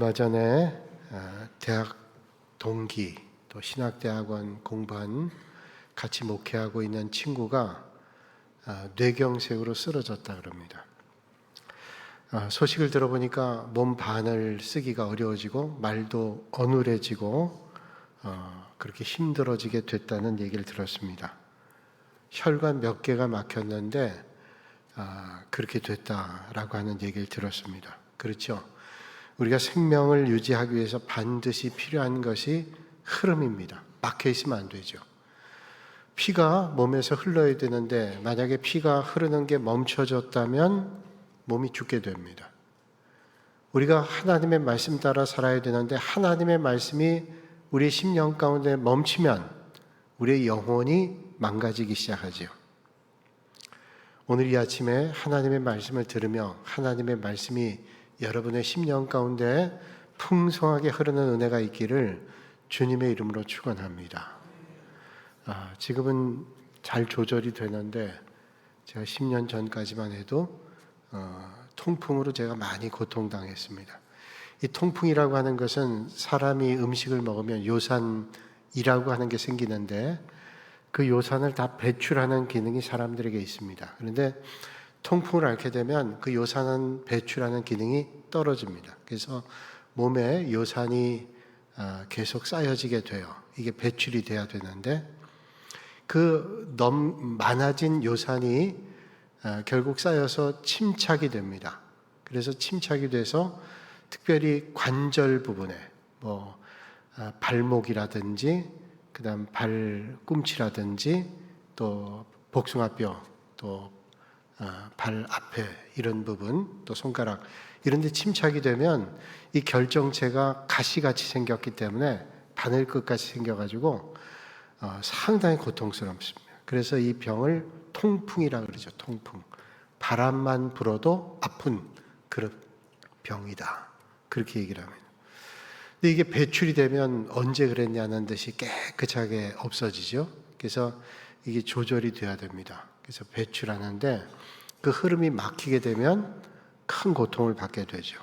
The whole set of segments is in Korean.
얼마 전에 아, 대학 동기 또 신학대학원 공부한 같이 목회하고 있는 친구가 아, 뇌경색으로 쓰러졌다 그럽니다. 아, 소식을 들어보니까 몸 반을 쓰기가 어려워지고 말도 어눌해지고 어, 그렇게 힘들어지게 됐다는 얘기를 들었습니다. 혈관 몇 개가 막혔는데 아, 그렇게 됐다라고 하는 얘기를 들었습니다. 그렇죠? 우리가 생명을 유지하기 위해서 반드시 필요한 것이 흐름입니다. 막혀 있으면 안 되죠. 피가 몸에서 흘러야 되는데 만약에 피가 흐르는 게 멈춰졌다면 몸이 죽게 됩니다. 우리가 하나님의 말씀 따라 살아야 되는데 하나님의 말씀이 우리 심령 가운데 멈추면 우리의 영혼이 망가지기 시작하지요. 오늘 이 아침에 하나님의 말씀을 들으며 하나님의 말씀이 여러분의 심령 가운데 풍성하게 흐르는 은혜가 있기를 주님의 이름으로 축원합니다. 아, 지금은 잘 조절이 되는데 제가 10년 전까지만 해도 어, 통풍으로 제가 많이 고통당했습니다. 이 통풍이라고 하는 것은 사람이 음식을 먹으면 요산이라고 하는 게 생기는데 그 요산을 다 배출하는 기능이 사람들에게 있습니다. 그런데 통풍을 앓게 되면 그 요산은 배출하는 기능이 떨어집니다. 그래서 몸에 요산이 아, 계속 쌓여지게 돼요. 이게 배출이 돼야 되는데 그 넘 많아진 요산이 아, 결국 쌓여서 침착이 됩니다. 그래서 침착이 돼서 특별히 관절 부분에 뭐 아, 발목이라든지 그다음 발꿈치라든지 또 복숭아뼈 또 아, 발 앞에 이런 부분 또 손가락 이런 데 침착이 되면 이 결정체가 가시같이 생겼기 때문에 바늘 끝까지 생겨가지고 어, 상당히 고통스럽습니다. 그래서 이 병을 통풍이라 그러죠. 통풍. 바람만 불어도 아픈 그런 병이다. 그렇게 얘기를 합니다. 근데 이게 배출이 되면 언제 그랬냐는 듯이 깨끗하게 없어지죠. 그래서 이게 조절이 돼야 됩니다. 그래서 배출하는데 그 흐름이 막히게 되면 큰 고통을 받게 되죠.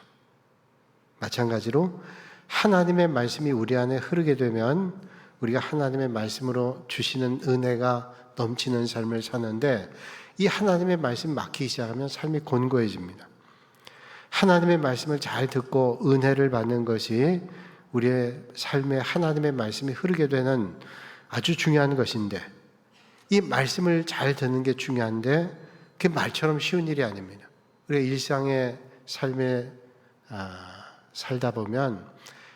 마찬가지로 하나님의 말씀이 우리 안에 흐르게 되면 우리가 하나님의 말씀으로 주시는 은혜가 넘치는 삶을 사는데 이 하나님의 말씀 막히기 시작하면 삶이 곤고해집니다. 하나님의 말씀을 잘 듣고 은혜를 받는 것이 우리의 삶에 하나님의 말씀이 흐르게 되는 아주 중요한 것인데 이 말씀을 잘 듣는 게 중요한데 그게 말처럼 쉬운 일이 아닙니다. 우리가 일상의 삶에 아, 살다 보면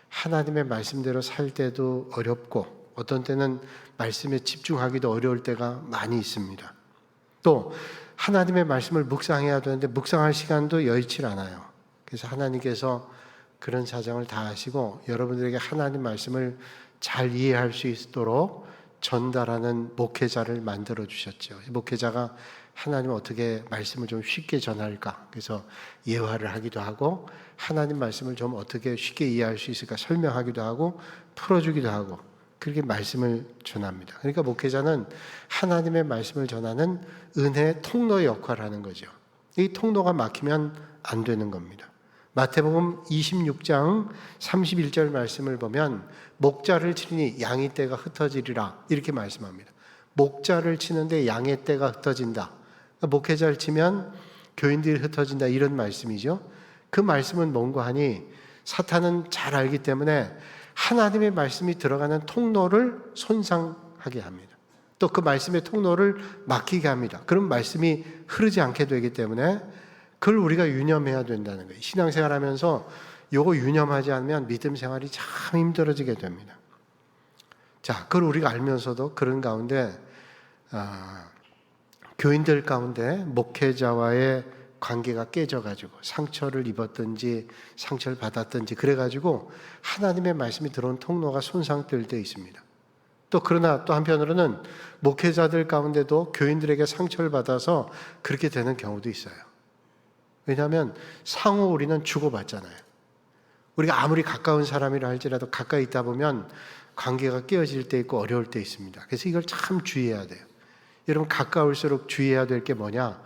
하나님의 말씀대로 살 때도 어렵고 어떤 때는 말씀에 집중하기도 어려울 때가 많이 있습니다. 또 하나님의 말씀을 묵상해야 되는데 묵상할 시간도 여의치 않아요. 그래서 하나님께서 그런 사정을 다 하시고 여러분들에게 하나님 말씀을 잘 이해할 수 있도록 전달하는 목회자를 만들어 주셨죠. 목회자가 하나님 어떻게 말씀을 좀 쉽게 전할까? 그래서 예화를 하기도 하고 하나님 말씀을 좀 어떻게 쉽게 이해할 수 있을까 설명하기도 하고 풀어주기도 하고 그렇게 말씀을 전합니다. 그러니까 목회자는 하나님의 말씀을 전하는 은혜 통로의 역할을 하는 거죠. 이 통로가 막히면 안 되는 겁니다. 마태복음 26장 31절 말씀을 보면 목자를 치니 양의 떼가 흩어지리라 이렇게 말씀합니다. 목자를 치는데 양의 떼가 흩어진다. 목회자를 치면 교인들이 흩어진다 이런 말씀이죠. 그 말씀은 뭔가 하니 사탄은 잘 알기 때문에 하나님의 말씀이 들어가는 통로를 손상하게 합니다. 또 그 말씀의 통로를 막히게 합니다. 그런 말씀이 흐르지 않게 되기 때문에 그걸 우리가 유념해야 된다는 거예요. 신앙생활 하면서 요거 유념하지 않으면 믿음 생활이 참 힘들어지게 됩니다. 자, 그걸 우리가 알면서도 그런 가운데, 아, 교인들 가운데 목회자와의 관계가 깨져가지고 상처를 입었든지 상처를 받았든지 그래가지고 하나님의 말씀이 들어온 통로가 손상될 때 있습니다. 또 그러나 또 한편으로는 목회자들 가운데도 교인들에게 상처를 받아서 그렇게 되는 경우도 있어요. 왜냐하면 상호 우리는 주고받잖아요. 우리가 아무리 가까운 사람이라 할지라도 가까이 있다 보면 관계가 깨어질 때 있고 어려울 때 있습니다. 그래서 이걸 참 주의해야 돼요. 여러분 가까울수록 주의해야 될 게 뭐냐?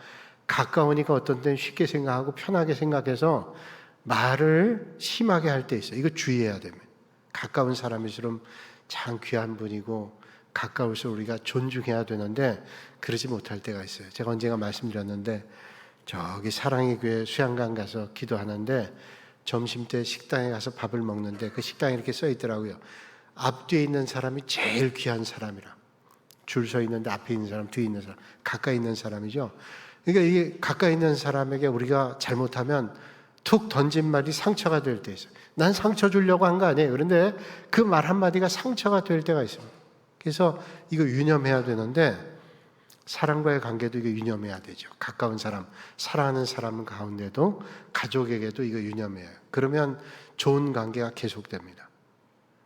가까우니까 어떤 때는 쉽게 생각하고 편하게 생각해서 말을 심하게 할 때 있어요. 이거 주의해야 됩니다. 가까운 사람일수록 참 귀한 분이고 가까울수록 우리가 존중해야 되는데 그러지 못할 때가 있어요. 제가 언젠가 말씀드렸는데 저기 사랑의 교회 수양관 가서 기도하는데 점심 때 식당에 가서 밥을 먹는데 그 식당에 이렇게 써 있더라고요. 앞뒤에 있는 사람이 제일 귀한 사람이라. 줄 서 있는데 앞에 있는 사람, 뒤에 있는 사람, 가까이 있는 사람이죠. 그러니까 이게 가까이 있는 사람에게 우리가 잘못하면 툭 던진 말이 상처가 될 때 있어요. 난 상처 주려고 한 거 아니에요. 그런데 그 말 한마디가 상처가 될 때가 있습니다. 그래서 이거 유념해야 되는데 사랑과의 관계도 이거 유념해야 되죠. 가까운 사람, 사랑하는 사람 가운데도 가족에게도 이거 유념해야 해요. 그러면 좋은 관계가 계속됩니다.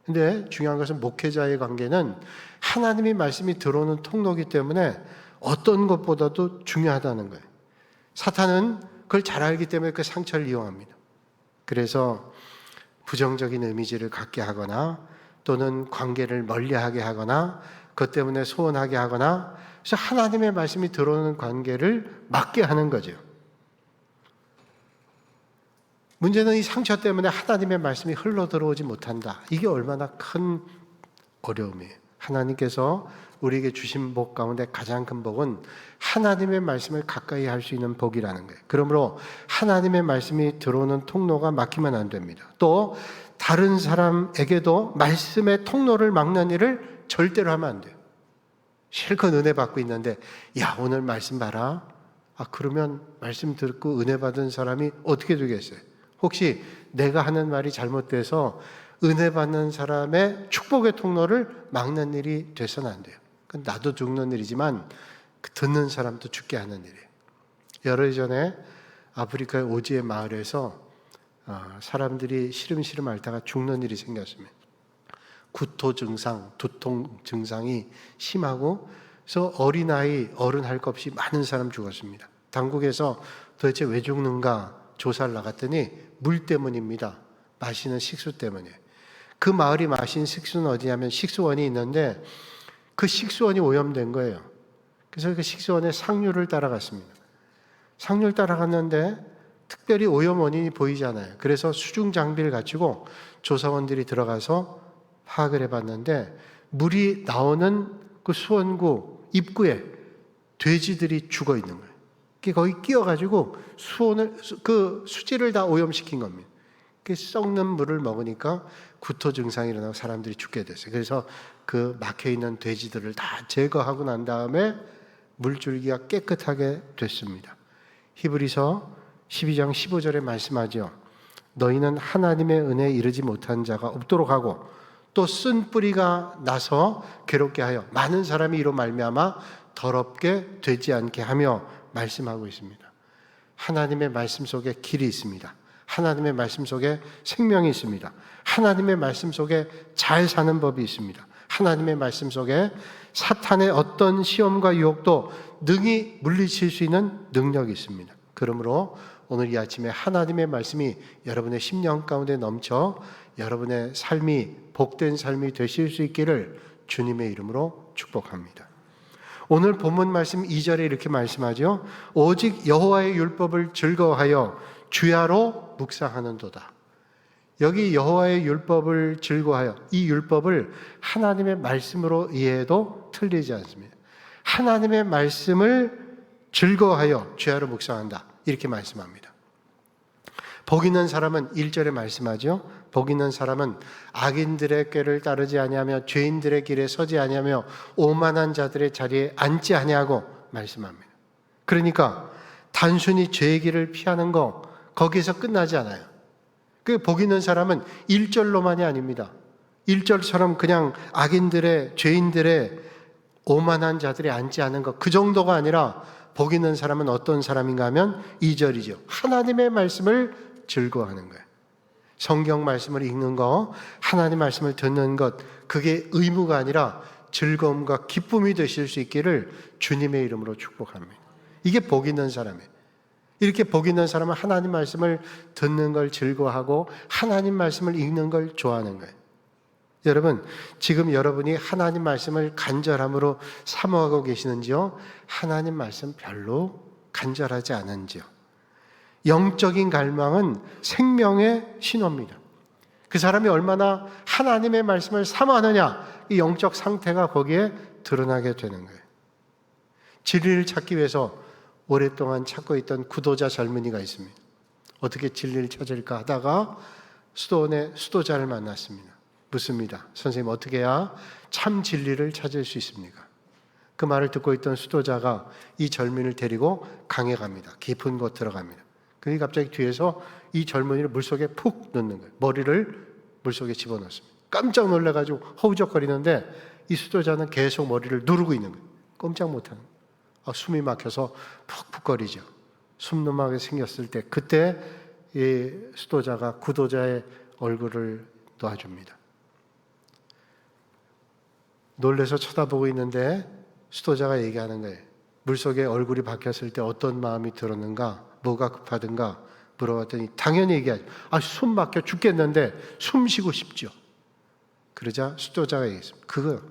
근데 중요한 것은 목회자의 관계는 하나님의 말씀이 들어오는 통로기 때문에 어떤 것보다도 중요하다는 거예요. 사탄은 그걸 잘 알기 때문에 그 상처를 이용합니다. 그래서 부정적인 이미지를 갖게 하거나 또는 관계를 멀리하게 하거나 그것 때문에 소원하게 하거나 그래서 하나님의 말씀이 들어오는 관계를 막게 하는 거죠. 문제는 이 상처 때문에 하나님의 말씀이 흘러 들어오지 못한다. 이게 얼마나 큰 어려움이에요. 하나님께서 우리에게 주신 복 가운데 가장 큰 복은 하나님의 말씀을 가까이 할 수 있는 복이라는 거예요. 그러므로 하나님의 말씀이 들어오는 통로가 막히면 안 됩니다. 또 다른 사람에게도 말씀의 통로를 막는 일을 절대로 하면 안 돼요. 실컷 은혜 받고 있는데 야 오늘 말씀 봐라. 아 그러면 말씀 듣고 은혜 받은 사람이 어떻게 되겠어요? 혹시 내가 하는 말이 잘못돼서 은혜 받는 사람의 축복의 통로를 막는 일이 돼서는 안 돼요. 나도 죽는 일이지만 그 듣는 사람도 죽게 하는 일이에요. 열흘 전에 아프리카의 오지의 마을에서 어, 사람들이 시름시름 앓다가 죽는 일이 생겼습니다. 구토 증상, 두통 증상이 심하고 그래서 어린아이, 어른 할 것 없이 많은 사람 죽었습니다. 당국에서 도대체 왜 죽는가 조사를 나갔더니 물 때문입니다. 마시는 식수 때문에. 그 마을이 마신 식수는 어디냐면 식수원이 있는데 그 식수원이 오염된 거예요. 그래서 그 식수원에 상류를 따라갔습니다. 상류를 따라갔는데 특별히 오염 원인이 보이잖아요. 그래서 수중 장비를 갖추고 조사원들이 들어가서 파악을 해봤는데 물이 나오는 그 수원구 입구에 돼지들이 죽어 있는 거예요. 거기 끼어가지고 수온을 그 수질을 다 오염시킨 겁니다. 그 썩는 물을 먹으니까 구토 증상이 일어나고 사람들이 죽게 됐어요. 그래서 그 막혀 있는 돼지들을 다 제거하고 난 다음에 물줄기가 깨끗하게 됐습니다. 히브리서 12장 15절에 말씀하죠. 너희는 하나님의 은혜에 이르지 못한 자가 없도록 하고 또 쓴 뿌리가 나서 괴롭게 하여 많은 사람이 이로 말미암아 더럽게 되지 않게 하며 말씀하고 있습니다. 하나님의 말씀 속에 길이 있습니다. 하나님의 말씀 속에 생명이 있습니다. 하나님의 말씀 속에 잘 사는 법이 있습니다. 하나님의 말씀 속에 사탄의 어떤 시험과 유혹도 능히 물리칠 수 있는 능력이 있습니다. 그러므로 오늘 이 아침에 하나님의 말씀이 여러분의 심령 가운데 넘쳐 여러분의 삶이 복된 삶이 되실 수 있기를 주님의 이름으로 축복합니다. 오늘 본문 말씀 2절에 이렇게 말씀하죠. 오직 여호와의 율법을 즐거워하여 주야로 묵상하는도다. 여기 여호와의 율법을 즐거워하여 이 율법을 하나님의 말씀으로 이해해도 틀리지 않습니다. 하나님의 말씀을 즐거워하여 주야로 묵상한다. 이렇게 말씀합니다. 복 있는 사람은 1절에 말씀하죠. 복 있는 사람은 악인들의 꾀를 따르지 아니하며 죄인들의 길에 서지 아니하며 오만한 자들의 자리에 앉지 아니하고 말씀합니다. 그러니까 단순히 죄의 길을 피하는 거 거기서 끝나지 않아요. 그복 있는 사람은 1절로만이 아닙니다. 1절처럼 그냥 악인들의 죄인들의 오만한 자들이 앉지 않은 것 그 정도가 아니라 복 있는 사람은 어떤 사람인가 하면 2절이죠. 하나님의 말씀을 즐거워하는 거예요. 성경 말씀을 읽는 거, 하나님 말씀을 듣는 것, 그게 의무가 아니라 즐거움과 기쁨이 되실 수 있기를 주님의 이름으로 축복합니다. 이게 복 있는 사람이에요. 이렇게 복 있는 사람은 하나님 말씀을 듣는 걸 즐거워하고 하나님 말씀을 읽는 걸 좋아하는 거예요. 여러분, 지금 여러분이 하나님 말씀을 간절함으로 사모하고 계시는지요? 하나님 말씀 별로 간절하지 않은지요? 영적인 갈망은 생명의 신호입니다. 그 사람이 얼마나 하나님의 말씀을 사모하느냐, 이 영적 상태가 거기에 드러나게 되는 거예요. 진리를 찾기 위해서 오랫동안 찾고 있던 구도자 젊은이가 있습니다. 어떻게 진리를 찾을까 하다가 수도원의 수도자를 만났습니다. 묻습니다. 선생님, 어떻게 해야 참 진리를 찾을 수 있습니까? 그 말을 듣고 있던 수도자가 이 젊은이를 데리고 강에 갑니다. 깊은 곳 들어갑니다. 그러니 갑자기 뒤에서 이 젊은이를 물속에 푹 넣는 거예요. 머리를 물속에 집어넣습니다. 깜짝 놀래가지고 허우적거리는데 이 수도자는 계속 머리를 누르고 있는 거예요. 꼼짝 못하는 거예요. 아, 숨이 막혀서 푹푹거리죠. 숨넘하게 생겼을 때 그때 이 수도자가 구도자의 얼굴을 놔줍니다. 놀래서 쳐다보고 있는데 수도자가 얘기하는 거예요. 물속에 얼굴이 박혔을 때 어떤 마음이 들었는가, 뭐가 급하든가 물어봤더니 당연히 얘기하죠. 아, 숨 막혀 죽겠는데 숨 쉬고 싶죠. 그러자 수도자가 얘기했습니다. 그거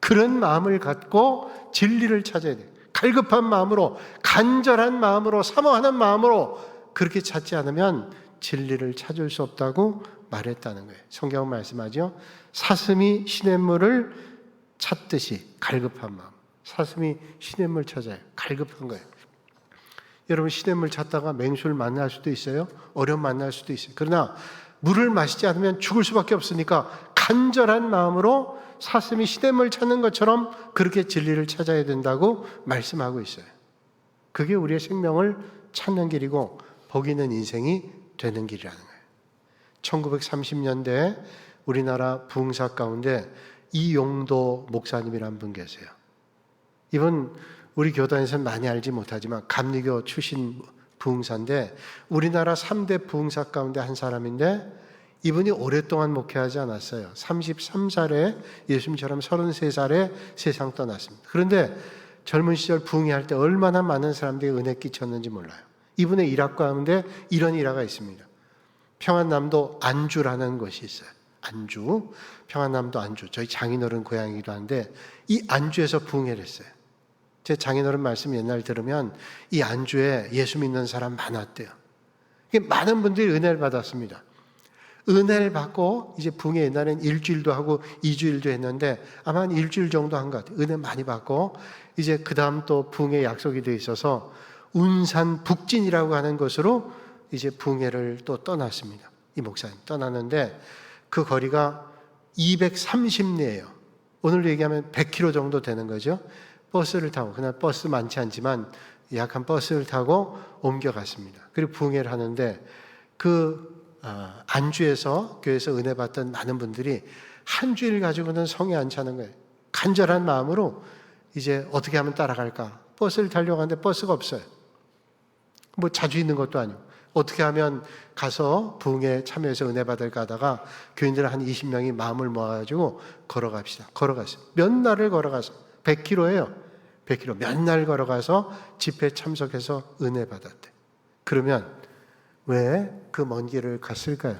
그런 마음을 갖고 진리를 찾아야 돼. 갈급한 마음으로 간절한 마음으로 사모하는 마음으로 그렇게 찾지 않으면 진리를 찾을 수 없다고 말했다는 거예요. 성경은 말씀하죠. 사슴이 시냇물을 찾듯이 갈급한 마음. 사슴이 시냇물 찾아요. 갈급한 거예요. 여러분 시냇물 찾다가 맹수를 만날 수도 있어요. 어려움 만날 수도 있어요. 그러나 물을 마시지 않으면 죽을 수밖에 없으니까 간절한 마음으로 사슴이 시냇물 찾는 것처럼 그렇게 진리를 찾아야 된다고 말씀하고 있어요. 그게 우리의 생명을 찾는 길이고 복 있는 인생이 되는 길이라는 거예요. 1930년대 우리나라 부흥사 가운데 이용도 목사님이란 분 계세요. 이분 우리 교단에서는 많이 알지 못하지만 감리교 출신 부흥사인데 우리나라 3대 부흥사 가운데 한 사람인데 이분이 오랫동안 목회하지 않았어요. 33살에 예수님처럼 33살에 세상 떠났습니다. 그런데 젊은 시절 부흥회할 때 얼마나 많은 사람들이 은혜 끼쳤는지 몰라요. 이분의 일학 가운데 이런 일화가 있습니다. 평안남도 안주라는 곳이 있어요. 안주. 평안남도 안주. 저희 장인어른 고향이기도 한데 이 안주에서 부흥회를 했어요. 제 장인어른 말씀 옛날 들으면 이 안주에 예수 믿는 사람 많았대요. 많은 분들이 은혜를 받았습니다. 은혜를 받고 이제 붕에 옛날엔 일주일도 하고 이주일도 했는데 아마 한 일주일 정도 한 것 같아요. 은혜 많이 받고 이제 그 다음 또 붕에 약속이 돼 있어서 운산 북진이라고 하는 것으로 이제 붕해를 또 떠났습니다. 이 목사님 떠났는데 그 거리가 230리예요. 오늘 얘기하면 100km 정도 되는 거죠. 버스를 타고 그날 버스 많지 않지만 약한 버스를 타고 옮겨갔습니다. 그리고 붕해를 하는데 그 어, 안주에서 교회에서 은혜 받던 많은 분들이 한 주일 가지고는 성에 안 차는 거예요. 간절한 마음으로 이제 어떻게 하면 따라갈까? 버스를 타려고 하는데 버스가 없어요. 뭐 자주 있는 것도 아니고 어떻게 하면 가서 부흥에 참여해서 은혜 받을까 하다가 교인들 한 20명이 마음을 모아가지고 걸어갑시다. 걸어갔어요. 몇 날을 걸어가서 100km예요. 100km 몇 날 걸어가서 집회 참석해서 은혜 받았대. 그러면 왜 그 먼 길을 갔을까요?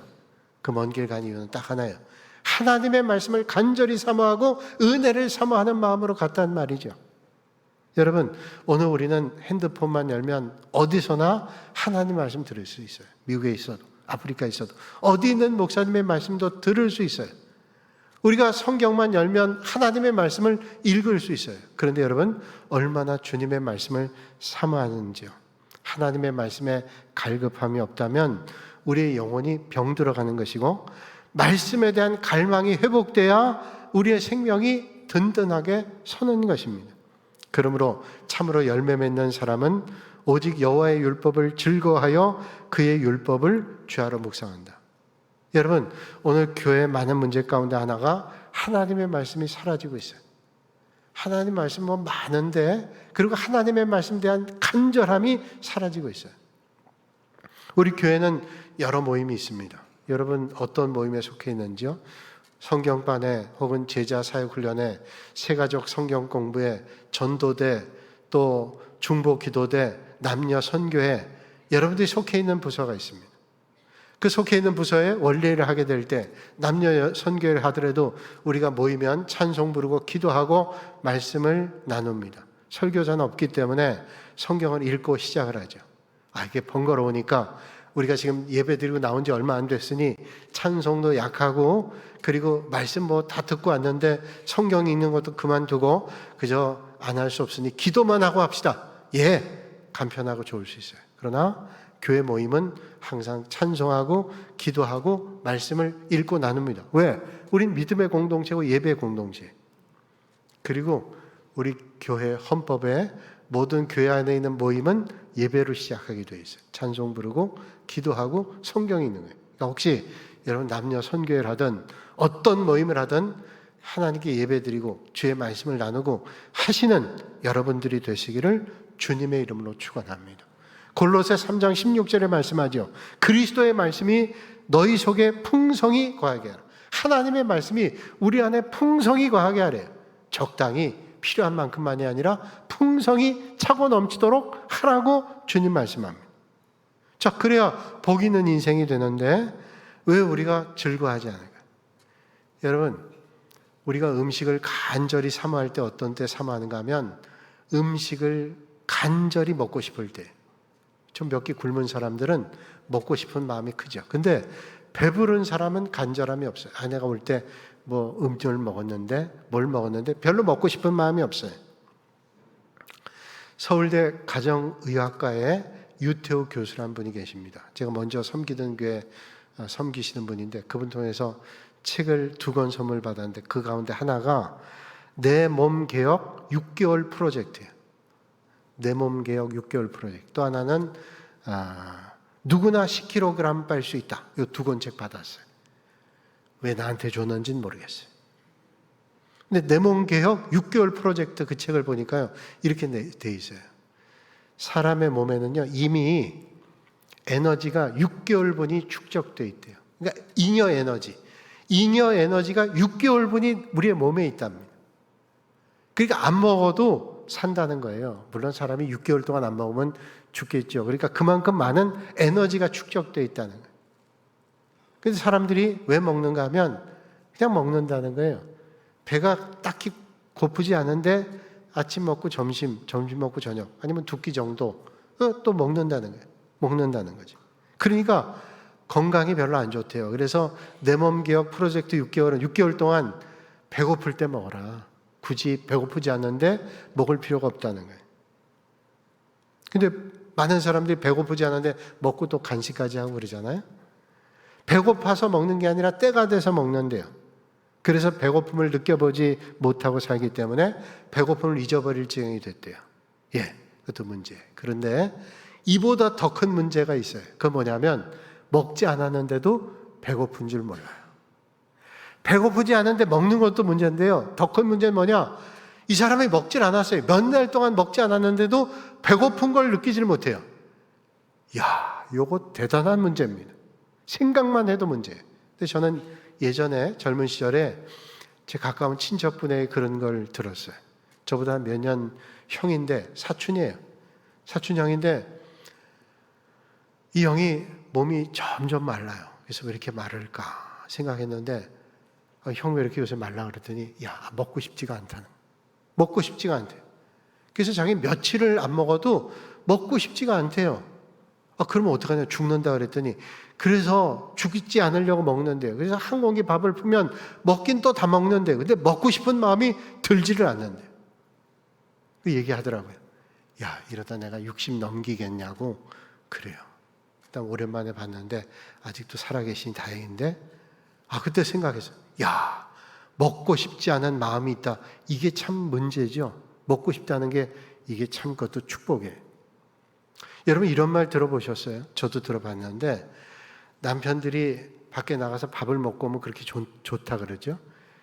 그 먼 길 간 이유는 딱 하나예요. 하나님의 말씀을 간절히 사모하고 은혜를 사모하는 마음으로 갔단 말이죠. 여러분, 오늘 우리는 핸드폰만 열면 어디서나 하나님 말씀 들을 수 있어요. 미국에 있어도, 아프리카에 있어도, 어디 있는 목사님의 말씀도 들을 수 있어요. 우리가 성경만 열면 하나님의 말씀을 읽을 수 있어요. 그런데 여러분, 얼마나 주님의 말씀을 사모하는지요. 하나님의 말씀에 갈급함이 없다면 우리의 영혼이 병들어가는 것이고, 말씀에 대한 갈망이 회복돼야 우리의 생명이 든든하게 서는 것입니다. 그러므로 참으로 열매 맺는 사람은 오직 여호와의 율법을 즐거워하여 그의 율법을 주하러 묵상한다. 여러분, 오늘 교회 많은 문제 가운데 하나가 하나님의 말씀이 사라지고 있어요. 하나님 말씀 뭐 많은데 그리고 하나님의 말씀에 대한 간절함이 사라지고 있어요. 우리 교회는 여러 모임이 있습니다. 여러분 어떤 모임에 속해 있는지요? 성경반에 혹은 제자 사역 훈련에 세가족 성경 공부에 전도대 또 중보 기도대 남녀 선교회 여러분들이 속해 있는 부서가 있습니다. 그 속해 있는 부서에 원례를 하게 될 때 남녀 선교를 하더라도 우리가 모이면 찬송 부르고 기도하고 말씀을 나눕니다. 설교자는 없기 때문에 성경을 읽고 시작을 하죠. 아, 이게 번거로우니까 우리가 지금 예배 드리고 나온 지 얼마 안 됐으니 찬송도 약하고 그리고 말씀 뭐 다 듣고 왔는데 성경 읽는 것도 그만두고 그저 안 할 수 없으니 기도만 하고 합시다. 예, 간편하고 좋을 수 있어요. 그러나 교회 모임은 항상 찬송하고 기도하고 말씀을 읽고 나눕니다. 왜? 우린 믿음의 공동체고 예배의 공동체. 그리고 우리 교회 헌법에 모든 교회 안에 있는 모임은 예배로 시작하게 돼 있어요. 찬송 부르고 기도하고 성경 읽는 거예요. 그러니까 혹시 여러분 남녀 선교회를 하든 어떤 모임을 하든 하나님께 예배드리고 주의 말씀을 나누고 하시는 여러분들이 되시기를 주님의 이름으로 축원합니다. 골로새 3장 16절에 말씀하죠. 그리스도의 말씀이 너희 속에 풍성히 거하게 하라. 하나님의 말씀이 우리 안에 풍성히 거하게 하래요. 적당히 필요한 만큼만이 아니라 풍성히 차고 넘치도록 하라고 주님 말씀합니다. 자, 그래야 복 있는 인생이 되는데 왜 우리가 즐거워하지 않을까? 여러분, 우리가 음식을 간절히 사모할 때 어떤 때 사모하는가 하면 음식을 간절히 먹고 싶을 때. 좀 몇 끼 굶은 사람들은 먹고 싶은 마음이 크죠. 근데 배부른 사람은 간절함이 없어요. 아, 내가 올 때 뭐 음료를 먹었는데 뭘 먹었는데 별로 먹고 싶은 마음이 없어요. 서울대 가정의학과에 유태우 교수란 분이 계십니다. 제가 먼저 섬기던 교회 어, 섬기시는 분인데 그분 통해서 책을 두 권 선물 받았는데 그 가운데 하나가 내 몸 개혁 6개월 프로젝트예요. 내 몸 개혁 6개월 프로젝트. 또 하나는 아, 누구나 10kg 뺄수 있다. 이 두 권 책 받았어요. 왜 나한테 줬는지는 모르겠어요. 근데 내 몸 개혁 6개월 프로젝트 그 책을 보니까요. 이렇게 돼 있어요. 사람의 몸에는요. 이미 에너지가 6개월 분이 축적돼 있대요. 그러니까 잉여 에너지. 잉여 에너지가 6개월 분이 우리의 몸에 있답니다. 그러니까 안 먹어도 산다는 거예요. 물론 사람이 6개월 동안 안 먹으면 죽겠죠. 그러니까 그만큼 많은 에너지가 축적돼 있다는 거예요. 그래서 사람들이 왜 먹는가 하면 그냥 먹는다는 거예요. 배가 딱히 고프지 않은데 아침 먹고 점심, 점심 먹고 저녁, 아니면 두 끼 정도 어, 또 먹는다는 거예요. 먹는다는 거죠. 그러니까 건강이 별로 안 좋대요. 그래서 내 몸 개혁 프로젝트 6개월은 6개월 동안 배고플 때 먹어라. 굳이 배고프지 않는데 먹을 필요가 없다는 거예요. 근데 많은 사람들이 배고프지 않은데 먹고 또 간식까지 하고 그러잖아요. 배고파서 먹는 게 아니라 때가 돼서 먹는데요. 그래서 배고픔을 느껴보지 못하고 살기 때문에 배고픔을 잊어버릴 지경이 됐대요. 예, 그것도 문제. 그런데 이보다 더 큰 문제가 있어요. 그 뭐냐면 먹지 않았는데도 배고픈 줄 몰라요. 배고프지 않은데 먹는 것도 문제인데요. 더 큰 문제는 뭐냐? 이 사람이 먹질 않았어요. 몇 날 동안 먹지 않았는데도 배고픈 걸 느끼질 못해요. 야, 요거 대단한 문제입니다. 생각만 해도 문제예요. 근데 저는 예전에 젊은 시절에 제 가까운 친척분의 그런 걸 들었어요. 저보다 몇 년 형인데 사촌이에요. 사촌 형인데 이 형이 몸이 점점 말라요. 그래서 왜 이렇게 마를까 생각했는데 어, 형왜 이렇게 요새 말라 그랬더니 야 먹고 싶지가 않다는 먹고 싶지가 않대요. 그래서 자기 며칠을 안 먹어도 먹고 싶지가 않대요. 아 그러면 어떡하냐 죽는다 그랬더니 그래서 죽지 않으려고 먹는데요. 그래서 한 공기 밥을 풀면 먹긴 또 다 먹는데 근데 먹고 싶은 마음이 들지를 않는데 그 얘기하더라고요. 야 이러다 내가 60 넘기겠냐고 그래요. 일단 오랜만에 봤는데 아직도 살아계시니 다행인데 아 그때 생각했어. 야 먹고 싶지 않은 마음이 있다. 이게 참 문제죠. 먹고 싶다는 게 이게 참 그것도 축복이에요. 여러분 이런 말 들어보셨어요? 저도 들어봤는데 남편들이 밖에 나가서 밥을 먹고 오면 그렇게 좋, 좋다 그러죠.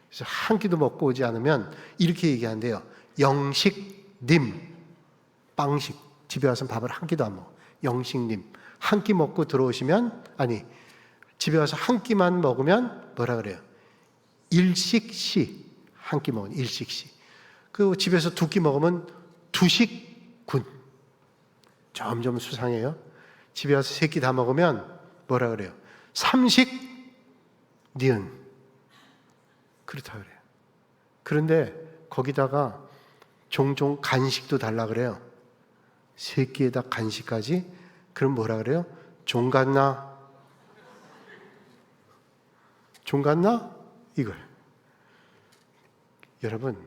그래서 한 끼도 먹고 오지 않으면 이렇게 얘기한대요. 영식님, 빵식. 집에 와서 밥을 한 끼도 안 먹어. 영식님. 한 끼 먹고 들어오시면, 아니, 집에 와서 한 끼만 먹으면 뭐라 그래요? 일식시. 한 끼 먹으면 일식시. 그 집에서 두 끼 먹으면 두식군. 점점 수상해요. 집에 와서 세 끼 다 먹으면 뭐라 그래요? 삼식 니은. 그렇다 그래요. 그런데 거기다가 종종 간식도 달라 그래요. 세 끼에다 간식까지 그럼 뭐라 그래요? 종 같나? 종 같나? 이걸. 여러분,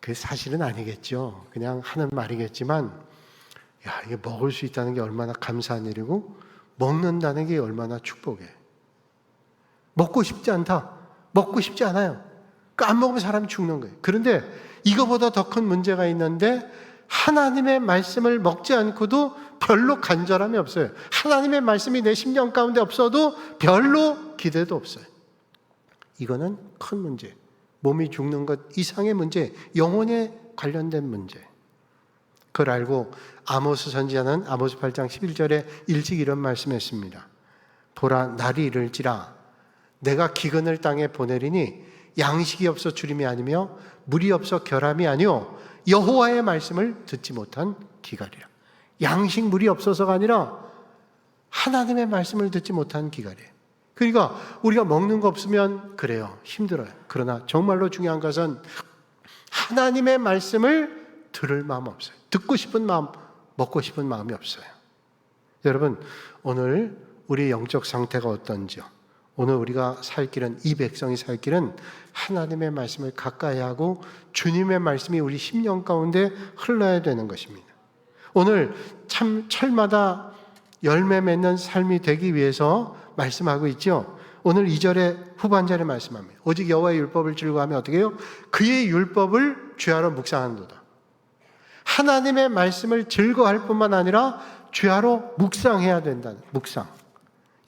그 사실은 아니겠죠. 그냥 하는 말이겠지만, 야, 이게 먹을 수 있다는 게 얼마나 감사한 일이고, 먹는다는 게 얼마나 축복이에요. 먹고 싶지 않다. 먹고 싶지 않아요. 그안 먹으면 사람이 죽는 거예요. 그런데 이거보다 더 큰 문제가 있는데 하나님의 말씀을 먹지 않고도 별로 간절함이 없어요. 하나님의 말씀이 내 심령 가운데 없어도 별로 기대도 없어요. 이거는 큰 문제. 몸이 죽는 것 이상의 문제, 영혼에 관련된 문제. 그걸 알고 아모스 선지자는 아모스 8장 11절에 일찍 이런 말씀했습니다. 보라 날이 이를지라 내가 기근을 땅에 보내리니 양식이 없어 주림이 아니며 물이 없어 결함이 아니요 여호와의 말씀을 듣지 못한 기갈이라. 양식 물이 없어서가 아니라 하나님의 말씀을 듣지 못한 기갈이에요. 그러니까 우리가 먹는 거 없으면 그래요. 힘들어요. 그러나 정말로 중요한 것은 하나님의 말씀을 들을 마음 없어요. 듣고 싶은 마음, 먹고 싶은 마음이 없어요. 여러분, 오늘 우리의 영적 상태가 어떤지요? 오늘 우리가 살 길은 이 백성이 살 길은 하나님의 말씀을 가까이 하고 주님의 말씀이 우리 심령 가운데 흘러야 되는 것입니다. 오늘 참 철마다 열매 맺는 삶이 되기 위해서 말씀하고 있죠. 오늘 2절에 후반절에 말씀합니다. 오직 여호와의 율법을 즐거워하면 어떻게 해요? 그의 율법을 죄하러 묵상한도다. 하나님의 말씀을 즐거워할 뿐만 아니라 죄하러 묵상해야 된다는 묵상.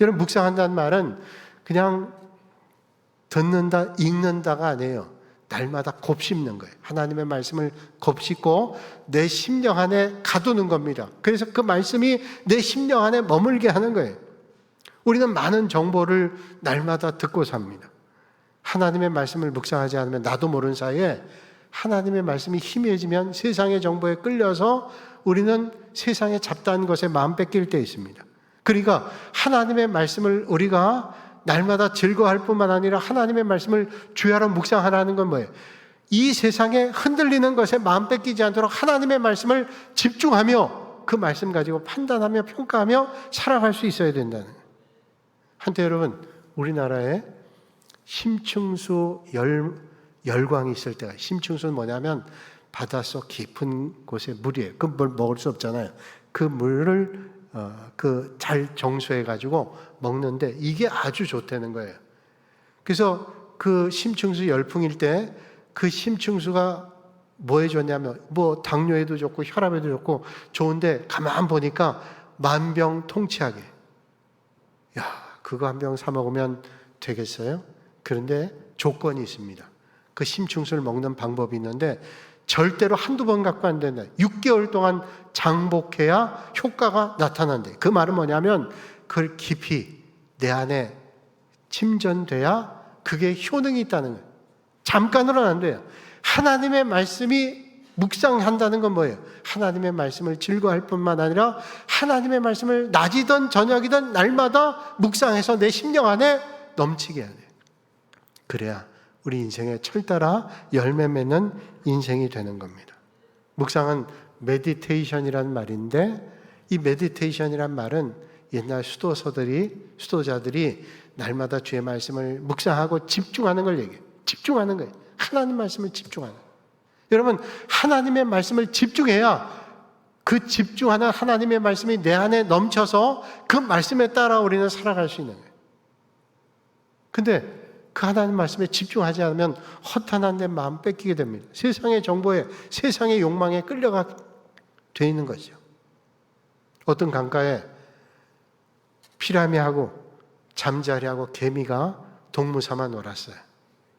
여러분 묵상한다는 말은 그냥 듣는다, 읽는다가 아니에요. 날마다 곱씹는 거예요. 하나님의 말씀을 곱씹고 내 심령 안에 가두는 겁니다. 그래서 그 말씀이 내 심령 안에 머물게 하는 거예요. 우리는 많은 정보를 날마다 듣고 삽니다. 하나님의 말씀을 묵상하지 않으면 나도 모르는 사이에 하나님의 말씀이 희미해지면 세상의 정보에 끌려서 우리는 세상에 잡다한 것에 마음 뺏길 때 있습니다. 그러니까 하나님의 말씀을 우리가 날마다 즐거워할 뿐만 아니라 하나님의 말씀을 주야로 묵상하라는 건 뭐예요? 이 세상에 흔들리는 것에 마음 뺏기지 않도록 하나님의 말씀을 집중하며 그 말씀 가지고 판단하며 평가하며 살아갈 수 있어야 된다는. 한때 여러분, 우리나라에 심층수 열, 열광이 있을 때가, 심층수는 뭐냐면 바닷속 깊은 곳에 물이에요. 그 물 먹을 수 없잖아요. 그 물을 어, 그 잘 정수해 가지고 먹는데 이게 아주 좋다는 거예요. 그래서 그 심층수 열풍일 때 그 심층수가 뭐에 좋냐면 뭐 당뇨에도 좋고 혈압에도 좋고 좋은데 가만 보니까 만병통치약에 야 그거 한 병 사 먹으면 되겠어요? 그런데 조건이 있습니다. 그 심층수를 먹는 방법이 있는데 절대로 한두 번 갖고 안 된다. 6개월 동안 장복해야 효과가 나타난대. 그 말은 뭐냐면 그걸 깊이 내 안에 침전돼야 그게 효능이 있다는 거예요. 잠깐으로는 안 돼요. 하나님의 말씀이 묵상한다는 건 뭐예요? 하나님의 말씀을 즐거워할 뿐만 아니라 하나님의 말씀을 낮이든 저녁이든 날마다 묵상해서 내 심령 안에 넘치게 해야 돼요. 그래야 우리 인생에 철따라 열매 맺는 인생이 되는 겁니다. 묵상은 메디테이션이란 말인데 이 메디테이션이란 말은 옛날 수도서들이 수도자들이 날마다 주의 말씀을 묵상하고 집중하는 걸 얘기해요. 집중하는 거예요. 하나님 말씀을 집중하는. 여러분 하나님의 말씀을 집중해야 그 집중하는 하나님의 말씀이 내 안에 넘쳐서 그 말씀에 따라 우리는 살아갈 수 있는 거예요. 근데 그 하나님 말씀에 집중하지 않으면 허탄한 내 마음 뺏기게 됩니다. 세상의 정보에, 세상의 욕망에 끌려가 돼 있는 거죠. 어떤 강가에 피라미하고 잠자리하고 개미가 동무 삼아 놀았어요.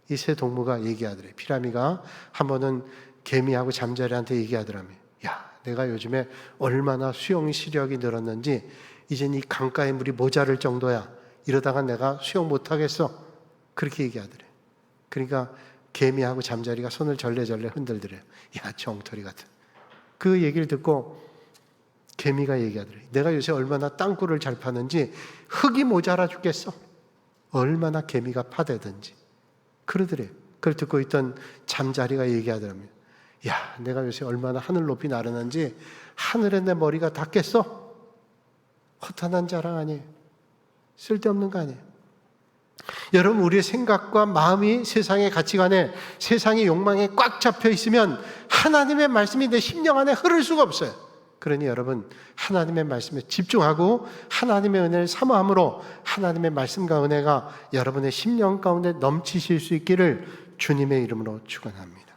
이 세 동무가 얘기하더래. 피라미가 한 번은 개미하고 잠자리한테 얘기하더라며. 야, 내가 요즘에 얼마나 수영 시력이 늘었는지 이젠 이 강가의 물이 모자랄 정도야. 이러다가 내가 수영 못 하겠어. 그렇게 얘기하더래. 그러니까 개미하고 잠자리가 손을 절레절레 흔들더래요. 야, 정토리 같은. 그 얘기를 듣고 개미가 얘기하더래. 내가 요새 얼마나 땅굴을 잘 파는지 흙이 모자라 죽겠어. 얼마나 개미가 파대든지. 그러더래. 그걸 듣고 있던 잠자리가 얘기하더라면 야, 내가 요새 얼마나 하늘 높이 나르는지 하늘에 내 머리가 닿겠어? 허탄한 자랑 아니에요. 쓸데없는 거 아니에요. 여러분, 우리의 생각과 마음이 세상의 가치관에, 세상의 욕망에 꽉 잡혀 있으면 하나님의 말씀이 내 심령 안에 흐를 수가 없어요. 그러니 여러분, 하나님의 말씀에 집중하고 하나님의 은혜를 사모함으로 하나님의 말씀과 은혜가 여러분의 심령 가운데 넘치실 수 있기를 주님의 이름으로 축원합니다.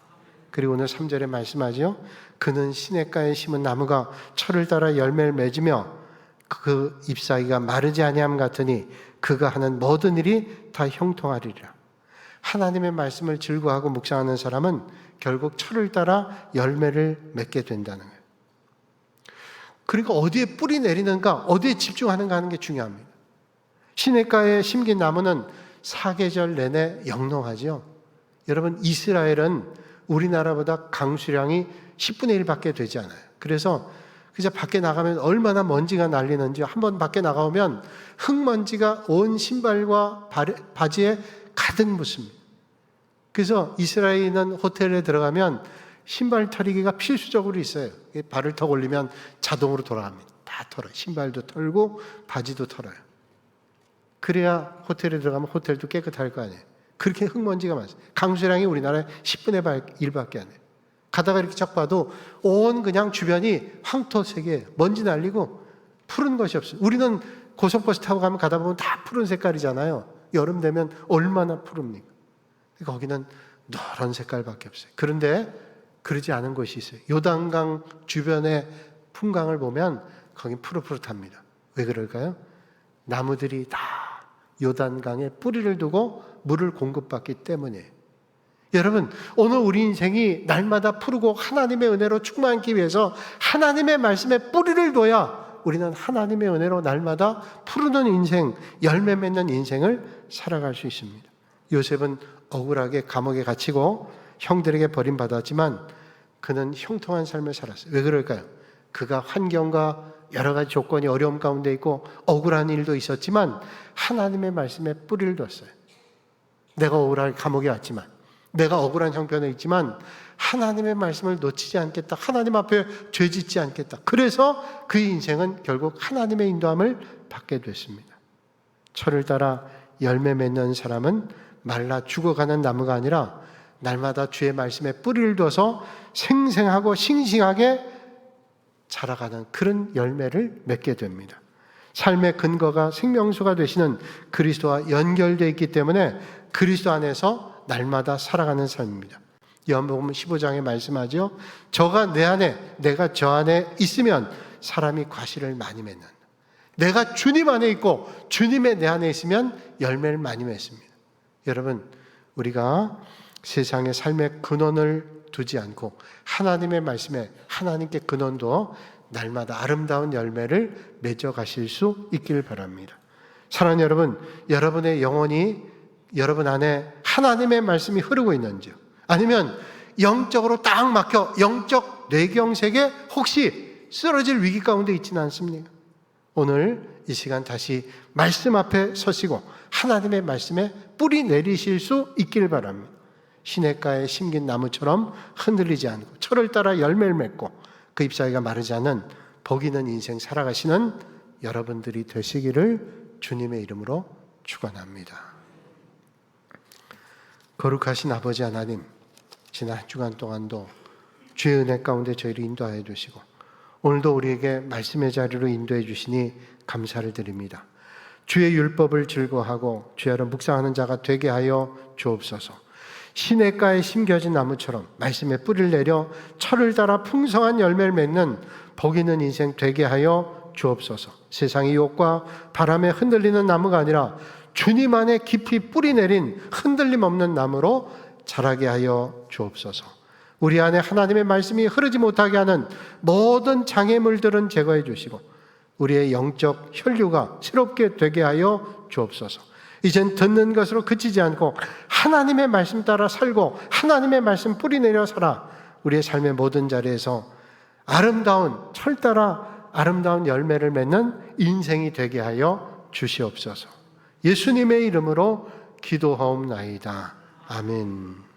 그리고 오늘 3절에 말씀하죠. 그는 시냇가에 심은 나무가 철을 따라 열매를 맺으며 그 잎사귀가 마르지 아니함 같으니 그가 하는 모든 일이 다 형통하리라. 하나님의 말씀을 즐거워하고 묵상하는 사람은 결국 철을 따라 열매를 맺게 된다는 거예요. 그러니까 어디에 뿌리 내리는가, 어디에 집중하는가 하는 게 중요합니다. 시냇가에 심긴 나무는 사계절 내내 영롱하죠. 여러분 이스라엘은 우리나라보다 강수량이 10분의 1밖에 되지 않아요. 그래서 그저 밖에 나가면 얼마나 먼지가 날리는지 한 번 밖에 나가면 흙먼지가 온 신발과 바지에 가득 묻습니다. 그래서 이스라엘에 있는 호텔에 들어가면 신발 털이기가 필수적으로 있어요. 발을 턱 올리면 자동으로 돌아갑니다. 다 털어요. 신발도 털고 바지도 털어요. 그래야 호텔에 들어가면 호텔도 깨끗할 거 아니에요. 그렇게 흙먼지가 많아요. 강수량이 우리나라에 10분의 1밖에 안 해요. 가다가 이렇게 쫙 봐도 온 그냥 주변이 황토색이에요. 먼지 날리고 푸른 것이 없어요. 우리는 고속버스 타고 가면 가다 보면 다 푸른 색깔이잖아요. 여름 되면 얼마나 푸릅니까? 거기는 노란 색깔밖에 없어요. 그런데 그러지 않은 곳이 있어요. 요단강 주변의 풍광을 보면 거긴 푸릇푸릇합니다. 왜 그럴까요? 나무들이 다 요단강에 뿌리를 두고 물을 공급받기 때문이에요. 여러분, 오늘 우리 인생이 날마다 푸르고 하나님의 은혜로 충만하기 위해서 하나님의 말씀에 뿌리를 둬야 우리는 하나님의 은혜로 날마다 푸르는 인생, 열매 맺는 인생을 살아갈 수 있습니다. 요셉은 억울하게 감옥에 갇히고 형들에게 버림받았지만 그는 형통한 삶을 살았어요. 왜 그럴까요? 그가 환경과 여러 가지 조건이 어려움 가운데 있고 억울한 일도 있었지만 하나님의 말씀에 뿌리를 뒀어요. 내가 억울하게 감옥에 왔지만 내가 억울한 형편에 있지만 하나님의 말씀을 놓치지 않겠다. 하나님 앞에 죄 짓지 않겠다. 그래서 그 인생은 결국 하나님의 인도함을 받게 됐습니다. 철을 따라 열매 맺는 사람은 말라 죽어가는 나무가 아니라 날마다 주의 말씀에 뿌리를 둬서 생생하고 싱싱하게 자라가는 그런 열매를 맺게 됩니다. 삶의 근거가 생명수가 되시는 그리스도와 연결되어 있기 때문에 그리스도 안에서 날마다 살아가는 삶입니다. 요한복음 15장에 말씀하죠. 저가 내 안에 내가 저 안에 있으면 사람이 과실을 많이 맺는다. 내가 주님 안에 있고 주님의 내 안에 있으면 열매를 많이 맺습니다. 여러분, 우리가 세상의 삶의 근원을 두지 않고 하나님의 말씀에 하나님께 근원도 날마다 아름다운 열매를 맺어 가실 수 있기를 바랍니다. 사랑하는 여러분, 여러분의 영혼이 여러분 안에 하나님의 말씀이 흐르고 있는지요? 아니면 영적으로 딱 막혀 영적 뇌경색에 혹시 쓰러질 위기 가운데 있지는 않습니까? 오늘 이 시간 다시 말씀 앞에 서시고 하나님의 말씀에 뿌리 내리실 수 있기를 바랍니다. 시냇가에 심긴 나무처럼 흔들리지 않고 철을 따라 열매를 맺고 그 잎사귀가 마르지 않은 복 있는 인생 살아가시는 여러분들이 되시기를 주님의 이름으로 축원합니다. 거룩하신 아버지 하나님, 지난 한 주간 동안도 주의 은혜 가운데 저희를 인도하여 주시고 오늘도 우리에게 말씀의 자리로 인도해 주시니 감사를 드립니다. 주의 율법을 즐거워하고 주야로 묵상하는 자가 되게 하여 주옵소서. 시냇가에 심겨진 나무처럼 말씀에 뿌리를 내려 철을 따라 풍성한 열매를 맺는 복 있는 인생 되게 하여 주옵소서. 세상의 욕과 바람에 흔들리는 나무가 아니라 주님 안에 깊이 뿌리 내린 흔들림 없는 나무로 자라게 하여 주옵소서. 우리 안에 하나님의 말씀이 흐르지 못하게 하는 모든 장애물들은 제거해 주시고 우리의 영적 혈류가 새롭게 되게 하여 주옵소서. 이젠 듣는 것으로 그치지 않고 하나님의 말씀 따라 살고 하나님의 말씀 뿌리내려 살아 우리의 삶의 모든 자리에서 아름다운 철 따라 아름다운 열매를 맺는 인생이 되게 하여 주시옵소서. 예수님의 이름으로 기도하옵나이다. 아멘.